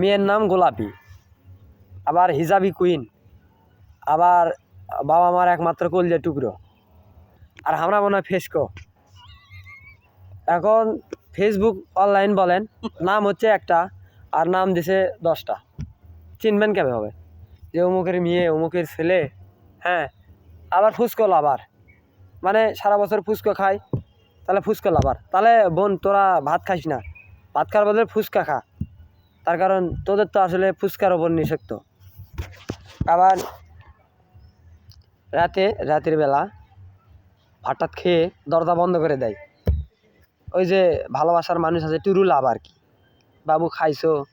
মেয়ের নাম গোলাপি, আবার হিজাবি কুইন আবার বাবা মার একমাত্র কলজে টুকরো। আর আমরা মনে হয় ফেসকো। এখন ফেসবুক অনলাইন বলেন, নাম হচ্ছে একটা, আর নাম দিছে দশটা। চিনবেন কেমন হবে যে অমুকের মেয়ে, অমুকের ছেলে হ্যাঁ আবার ফুসকো লাভার মানে সারা বছর ফুচকা খায়, তাহলে ফুচকা লাভার তাহলে বোন, তোরা ভাত খাইস না। ভাত খাওয়ার বদলে ফুচকা খা। তার কারণ তোদের তো আসলে ফুচকার ওপর নিষেক্ত আবার রাতে, রাতের বেলা হঠাৎ খেয়ে দরজা বন্ধ করে দেয়। ওই যে ভালোবাসার মানুষ আছে, টুরু লাভ আর কি। বাবু, খাইছো?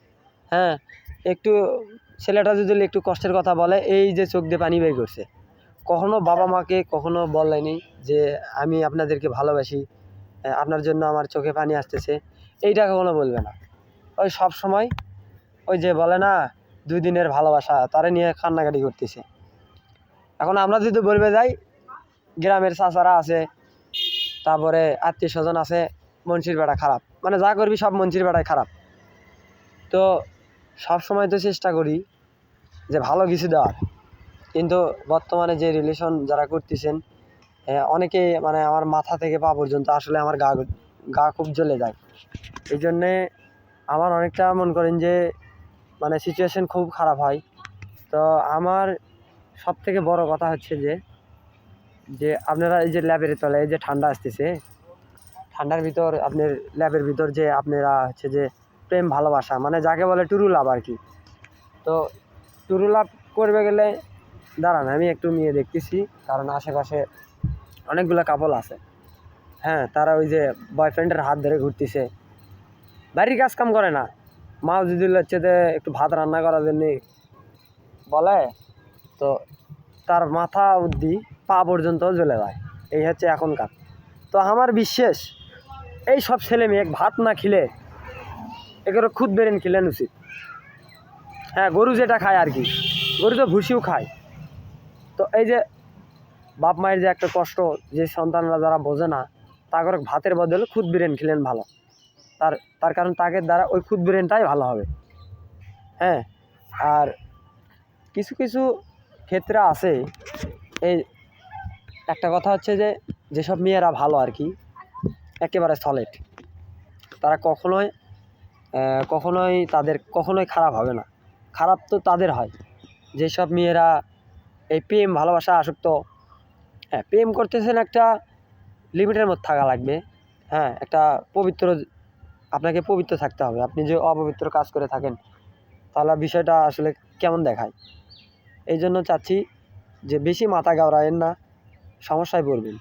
হ্যাঁ? একটু ছেলেটা যদি একটু কষ্টের কথা বলে, এই যে চোখ দিয়ে পানি বের করছে। কখনো বাবা মাকে কখনো বলেনি যে, আমি আপনাদেরকে ভালোবাসি, আপনার জন্য আমার চোখে পানি আসতেছে। এইটা কখনো বলবে না। ওই সব সময় ওই যে বলে না দুই দিনের ভালোবাসা তারে নিয়ে কান্নাকাটি করতেছে। এখন আমরা যদি বলবে যাই গ্রামের চাচারা আছে তারপরে আত্মীয় স্বজন আছে মনসির বেড়া খারাপ। মানে যা করবি সব মনসির বেড়ায় খারাপ। তো সব সময় তো চেষ্টা করি যে ভালো কিছু দেওয়ার। কিন্তু বর্তমানে যে রিলেশন যারা করতেছেন আহ, অনেকে মানে আমার মাথা থেকে পা পর্যন্ত আসলে আমার গা গা খুব জ্বলে যায়। এই জন্যে আমার অনেকটা মন করেন যে মানে সিচুয়েশন খুব খারাপ হয়। তো আমার সব থেকে বড় কথা হচ্ছে যে যে আপনারা এই যে ল্যাবের তলে এই যে ঠান্ডা আসতেছে, ঠান্ডার ভিতর আপনার ল্যাবের ভিতর যে আপনারা হচ্ছে যে প্রেম, ভালোবাসা মানে যাকে বলে টুরু লাভ আর কি তো টুরু লাভ করবে গেলে, দাঁড়ান আমি একটু নিয়ে দেখতেছি, কারণ আশেপাশে অনেকগুলো কাপল আছে। হ্যাঁ তারা ওই যে বয়ফ্রেন্ডের হাত ধরে ঘুরতেছে। বাড়ির কাজ কাম করে না। মা যদি হচ্ছে যে একটু ভাত রান্না করার জন্য বলে, তো তার মাথা অবধি পা পর্যন্ত জ্বলে যায়। এই হচ্ছে এখনকার। তো আমার বিশ্বাস, এই সব ছেলে মেয়ে ভাত না খেলে এগুলো খুদ বেরেন খেলেন উচিত। হ্যাঁ গরু যেটা খায় আর কি, গরু তো ভুসিও খায়। তো এই যে বাপ মায়ের যে একটা কষ্ট, যে সন্তানরা যারা বোঝে না তা করে ভাতের বদলে খুদ বিরিয়ান খেলেন ভালো। তার তার কারণ তাকে দ্বারা ওই খুদ ব্রেনটাই ভালো হবে। হ্যাঁ আর কিছু কিছু ক্ষেত্রে আছে। এই একটা কথা হচ্ছে যে, যেসব মেয়েরা ভালো আর কি, একেবারে সলিড তারা কখনোই কখনোই তাদের, কখনোই খারাপ হবে না। খারাপ তো তাদের হয়। যেসব মেয়েরা এই প্রেম, ভালোবাসা, আসক্ত হ্যাঁ প্রেম করতেছেন একটা লিমিটের মধ্যে থাকা লাগবে। হ্যাঁ একটা পবিত্র আপনাকে পবিত্র থাকতে হবে। আপনি যে অপবিত্র কাজ করে থাকেন, তাহলে বিষয়টা আসলে কেমন দেখায়? এই জন্য চাচ্ছি যে বেশি মাথা গাওড়ায়েন না, সমস্যায় পড়বেন।